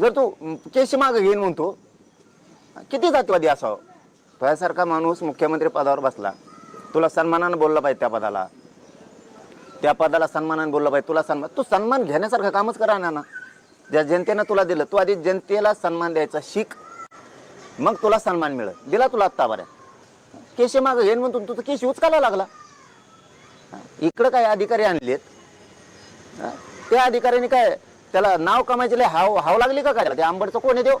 जर तू केशी मागं घेईन म्हणतो किती जातीवादी असावं? तुझ्यासारखा माणूस मुख्यमंत्री पदावर बसला. तुला सन्मानानं बोललं पाहिजे त्या पदाला. त्या पदाला सन्मानानं बोललं पाहिजे. तुला सन्मान तू सन्मान घेण्यासारखं कामच करा ना ना. ज्या जनतेनं तुला दिलं तू आधी जनतेला सन्मान द्यायचा शिक. मग तुला सन्मान मिळत दिला तुला आत्ता बऱ्या. केशी मागं घेईन म्हणतो तुझं केशी उचकायला लागला. इकडं काय अधिकारी आणलेत. त्या अधिकाऱ्याने काय त्याला नाव कमायचे लय हाव हाव लागली का काय? ते आंबडचं कोण आहे देव?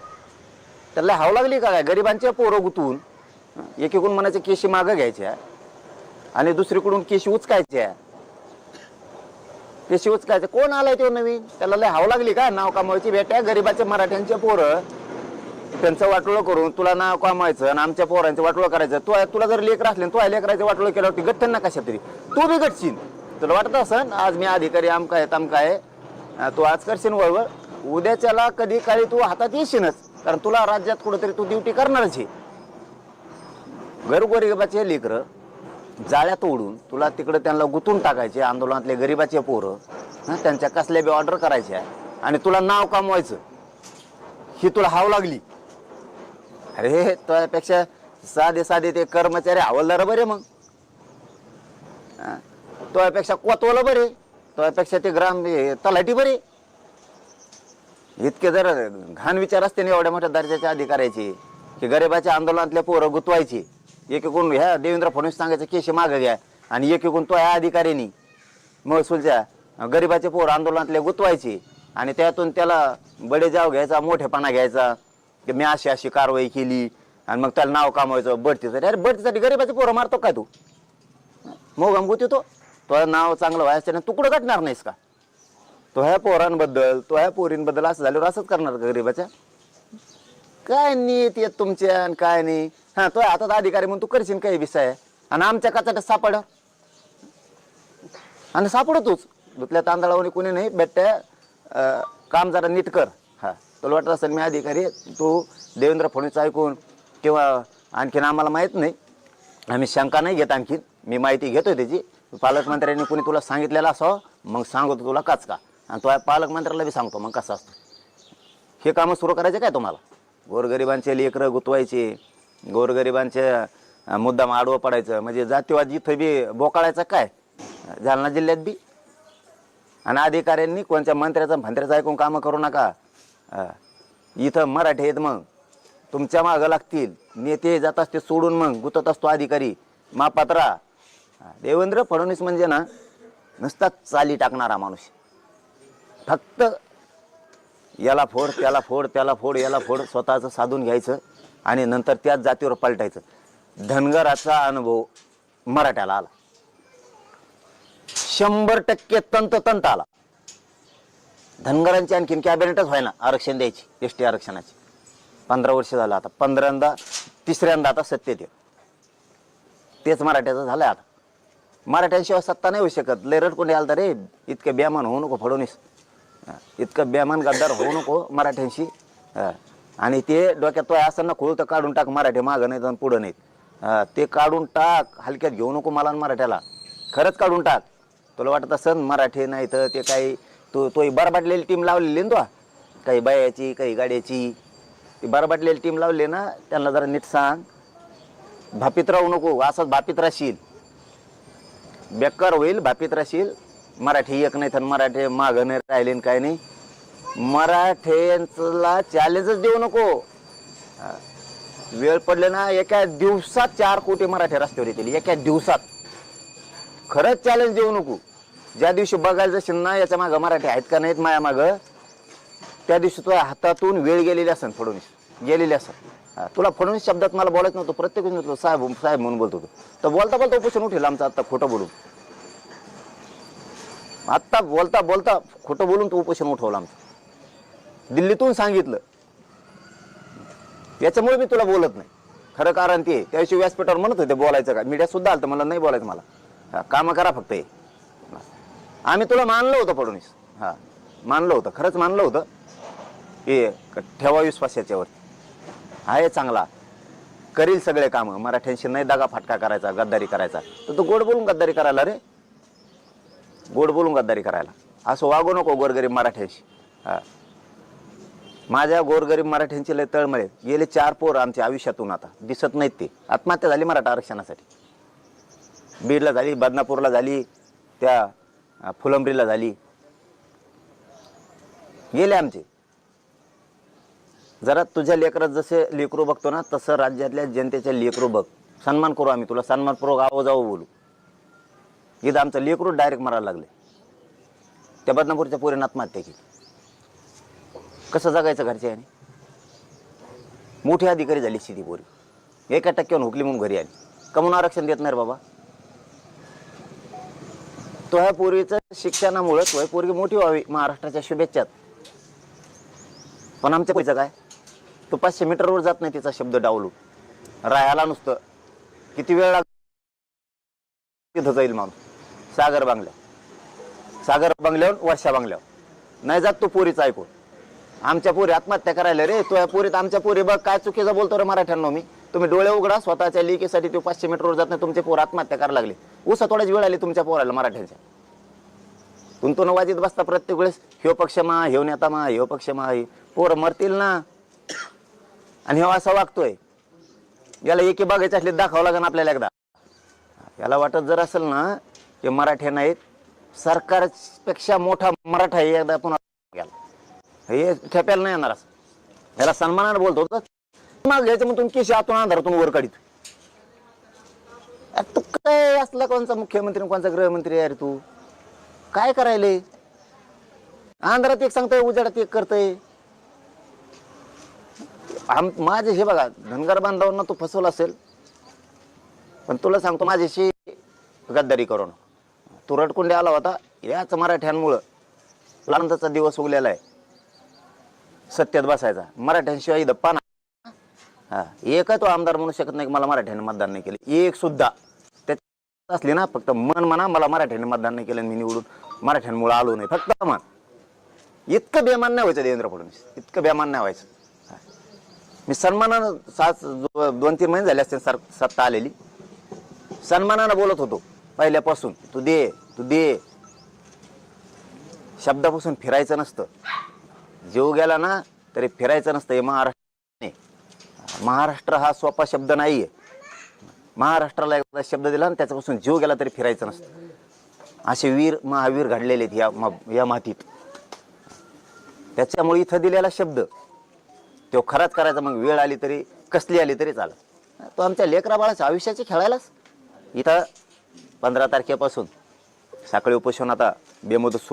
त्याला हाव लागली का काय? गरिबांचे पोरं गुतून एकीकडून म्हणायचे केशी मागं घ्यायच्या आणि दुसरीकडून केशी उचकायच्या. केशी उचकायचे. कोण आलाय तो नवीन? त्याला लय हाव लागली का? नाव कमावायची बेट्या गरिबाचे मराठ्यांचे पोरं. त्यांचं वाटोळं करून तुला नाव कमायचं आणि आमच्या पोरांचं वाटोळं करायचं. तू तुला जर लेकर असले तू लेकराचं वाटोळं केल्यावरती गठ्ठन ना कशा तरी तू बी गटशील तुला वाटत असन आज मी अधिकारी आमका काय तमका आहे तू आज करशील वळवळ. उद्याच्याला कधी काळी तू हातात येशीलच. कारण तुला राज्यात कुठंतरी तू ड्युटी करणारच आहे. गरीबाचे लेकरं जाळ्या तोडून तुला तिकडे त्यांना गुंतून टाकायचे आंदोलनातले गरिबाचे पोरं त्यांच्या कसल्या बी ऑर्डर करायच्या. आणि तुला नाव कमवायचं. ही तुला हाव लागली. अरे त्यापेक्षा साधे साधे ते कर्मचारी हवलदार बरे मग. हा? कोतवलं बरे. त्यापेक्षा ते ग्राम हे तलाठी बरे. इतके जर घाण विचार असते ना एवढ्या मोठ्या दर्जाच्या अधिकाऱ्याचे की गरिबाच्या आंदोलनातल्या पोरं गुतवायची. एकूण ह्या देवेंद्र फडणवीस सांगायचं केशी मागं घ्या. आणि एकीकडून तो ह्या अधिकाऱ्यांनी महसूलच्या गरिबाचे पोर आंदोलनातले गुतवायचे. आणि त्यातून त्याला बडे जाव घ्यायचा मोठेपणा घ्यायचा की मी अशी अशी कारवाई केली आणि मग त्याला नाव कमवायचं बडतीसाठी अरे बढतीसाठी गरिबाचे पोरं मारतो काय तू? मोगम अंगुती तो तुझं नाव चांगलं व्हायचं नाही तू कुठं कटणार नाहीस का? तो ह्या पोरांबद्दल तो ह्या पोरींबद्दल असं झाल्यावर असंच करणार का गरीबाच्या? काय नीत येत तुमच्या आणि काय नाही? हा तो हातात अधिकारी म्हणून तू करशील काही विषय? आणि आमच्या कचाट्यात सापड. आणि सापडतोच दुतल्या तांदळावर कोणी नाही बेट्या काम जरा नीट कर. हा तुला वाटत असेल मी अधिकारी तू देवेंद्र फडणवीस ऐकून किंवा आणखीन आम्हाला माहीत नाही. आम्ही शंका नाही घेत आणखीन. मी माहिती घेतो त्याची. पालकमंत्र्यांनी कोणी तुला सांगितलेलं असो मग सांगतो तुला काच का. आणि तो पालकमंत्र्याला बी सांगतो मग कसं असतं? हे कामं सुरू करायचे काय तुम्हाला? गोरगरिबांचे लेकरं गुतवायचे गोरगरिबांचे मुद्दाम आडवं पडायचं म्हणजे जातीवाद इथं बी बोकाळायचं काय? जालना जिल्ह्यात बी? आणि अधिकाऱ्यांनी कोणत्या मंत्र्याचं भंत्र्याचं ऐकून कामं करू नका? इथं मराठी आहेत मग. तुमच्या मागं लागतील. नेते जात असते सोडून मग गुतत असतो अधिकारी. मापात्रा देवेंद्र फडणवीस म्हणजे ना नुसता चाली टाकणारा माणूस. फक्त याला फोड त्याला फोड त्याला फोड याला फोड स्वतःचं साधून घ्यायचं आणि नंतर त्याच जातीवर पलटायचं. धनगराचा अनुभव मराठ्याला आला. शंभर टक्के तंततंत आला. धनगरांची आणखीन कॅबिनेटच व्हायना आरक्षण द्यायची एस टी आरक्षणाची. पंधरा वर्ष झालं आता. पंधऱ्यांदा तिसऱ्यांदा आता सत्तेत आहे. तेच मराठ्याचं झालंय आता. मराठ्यांशिवाय सत्ता नाही होऊ शकत. लय आलं तर रे. इतकं बेमान होऊ नको फडणवीस. इतकं बेमान गद्दार होऊ नको मराठ्यांशी. आणि ते डोक्यात तो असं ना खोळ तर काढून टाक मराठी मागं नाहीत आणि पुढं नाहीत. ते काढून टाक हलक्यात घेऊ नको मला आणि मराठ्याला. खरंच काढून टाक. तुला वाटत असं मराठी नाही तर ते काही तू तो बरबाटलेली टीम लावलेली ना तो? काही बायाची काही गाड्याची. ती बरबाटलेली टीम लावली ना त्यांना जरा नीट सांग. भापीत राहू नको असंच भापीत राहशील. बेकार होईल भापीत राहशील. मराठी एक नाही तर मराठी मागं नाही राहिले काय नाही. मराठ्यांला चॅलेंजच देऊ नको. वेळ पडले ना एका दिवसात चार कोटी मराठी रस्त्यावर येतील. एका दिवसात. खरंच चॅलेंज देऊ नको. ज्या दिवशी बघायला जाशील ना याच्या मागं मराठी आहेत का नाहीत माया मागं? त्या दिवशी तुझ्या हातातून वेळ गेलेली असेल फडणवीस. गेलेली असेल तुला फडणवीस शब्दात मला बोलायचं नव्हतं प्रत्येक म्हटलं, साहेब साहेब म्हणून बोलतो होतो. तर बोलता बोलता उपोषण उठेल आमचं आत्ता खोटं बोलून. आत्ता बोलता बोलता खोटं बोलून तो उपोषण उठवलं आमचं. दिल्लीतून सांगितलं. याच्यामुळे मी तुला बोलत नाही. खरं कारण ते त्या व्यासपीठावर म्हणत होते बोलायचं का? मीडिया सुद्धा आलं मला नाही बोलायचं मला. हा, कामं करा फक्त हे. आम्ही तुला मानलं होतं फडणवीस. हा मानलं होतं खरंच मानलं होतं. हे ठेवा विश्वास याच्यावर आहे चांगला. करील सगळे कामं. मराठ्यांशी नाही दागा फाटका करायचा गद्दारी करायचा. तर तू गोड बोलून गद्दारी करायला रे. गोड बोलून गद्दारी करायला. असं वागू नको गोरगरीब मराठ्यांशी. माझ्या गोरगरीब मराठ्यांची लय तळमळे. गेले चार पोर आमच्या आयुष्यातून आता. दिसत नाहीत ते. आत्महत्या झाली मराठा आरक्षणासाठी. बीडला झाली बदनापूरला झाली त्या फुलंब्रीला झाली. गेले आमचे. जरा तुझ्या लेकरात जसे लेकरू बघतो ना तसं राज्यातल्या जनतेच्या लेकरू बघ. सन्मान करू आम्ही तुला सन्मानपूर्वक आवो जावो बोलू. इथं आमचं लेकरू डायरेक्ट मारायला लागले. त्या बदनापूरच्या पोरीनं आत्महत्या केली. कसं जगायचं घरच्या याने मोठी अधिकारी झाली स्थिती पोरी. एका टक्क्यावर हुकली म्हणून घरी आली. कमून आरक्षण देत नाही रे बाबा. तो ह्या पोरीचं शिक्षणामुळं तो ह्या पोरगी मोठी व्हावी महाराष्ट्राच्या शुभेच्छात पण आमच्या पैसा काय? तो पाचशे मीटरवर जात नाही तिचा शब्द डावलू. राहायला नुसतं. किती वेळ लाग तिथं जाईल माणूस. सागर बांगल्या सागर बांगल्यावर वर्षा बांगल्यावर. नाही जात तो पोरीचा ऐकून. आमच्या पोरी आत्महत्या करायला रे. तो या पोरीत आमच्या पोरी बघ काय चुकीचं बोलतो रे मराठ्यांना मी. तुम्ही डोळे उघडा स्वतःच्या लिकेसाठी तो पाचशे मीटरवर जात नाही तुमचे पोर आत्महत्या करायला लागले. उसा थोड्याच वेळ आली तुमच्या पोराला मराठ्यांच्या. तुमतून वाजित बसता प्रत्येक वेळेस ह्यो पक्ष मा ह्यो नेता मा ह्यो पक्ष मा हे पोरं मरतील ना. आणि हा असा वागतोय. याला एके बघायचे असले दाखवावं लागेल आपल्याला एकदा. याला वाटत जर असेल ना की मराठे नाहीत सरकारपेक्षा मोठा मराठा हे एकदा पुन्हा हे ठेप्याला नाही येणार असं. याला सन्मानानं बोलतो तर माग घ्यायचं मग तुम्ही केशी आतून अंधारातून वर काढित. तू काय असला कोणचा मुख्यमंत्री कोणचा गृहमंत्री अरे तू? काय करायले? आंध्रात एक सांगतोय उजाडात एक करतोय. आम माझे हे बघा धनगर बांधवांना तू फसवला असेल पण तुला सांगतो माझ्याशी गद्दारी करून. तू रडकुंडे आला होता याच मराठ्यांमुळं लांबचा दिवस उगलेला आहे. सत्यात बसायचा. मराठ्यांशिवाय इथं पाना हा एक तो आमदार म्हणू शकत नाही मला मराठ्याने मतदान नाही केलं. एक सुद्धा. त्याच्यात असली ना फक्त मन म्हणा मला मराठ्याने मतदान नाही केलं मी निवडून मराठ्यांमुळे आलो नाही. फक्त मन. इतकं बेमान नाही व्हायचं देवेंद्र फडणवीस. इतकं बेमान नाही व्हायचं. मी सन्मानानं सात दोन तीन महिने झाले असते सर सत्ता आलेली. सन्मानानं बोलत होतो पहिल्यापासून तू दे तू दे. शब्दापासून फिरायचं नसतं. जीव गेला ना तरी फिरायचं नसतं हे महाराष्ट्र महाराष्ट्र हा सोपा शब्द नाहीये. महाराष्ट्राला एकदा शब्द दिला ना त्याच्यापासून जीव गेला तरी फिरायचं नसतं. असे वीर महावीर घडलेले आहेत या मा- या मातीत. त्याच्यामुळे इथं दिलेला शब्द तो खराच करायचा मग वेळ आली तरी कसली आली तरी चालत तो आमच्या लेकरा बाळाच्या आयुष्याचे खेळायलाच. इथं पंधरा तारखेपासून साखळी उपोषण आता बेमुदत सुरू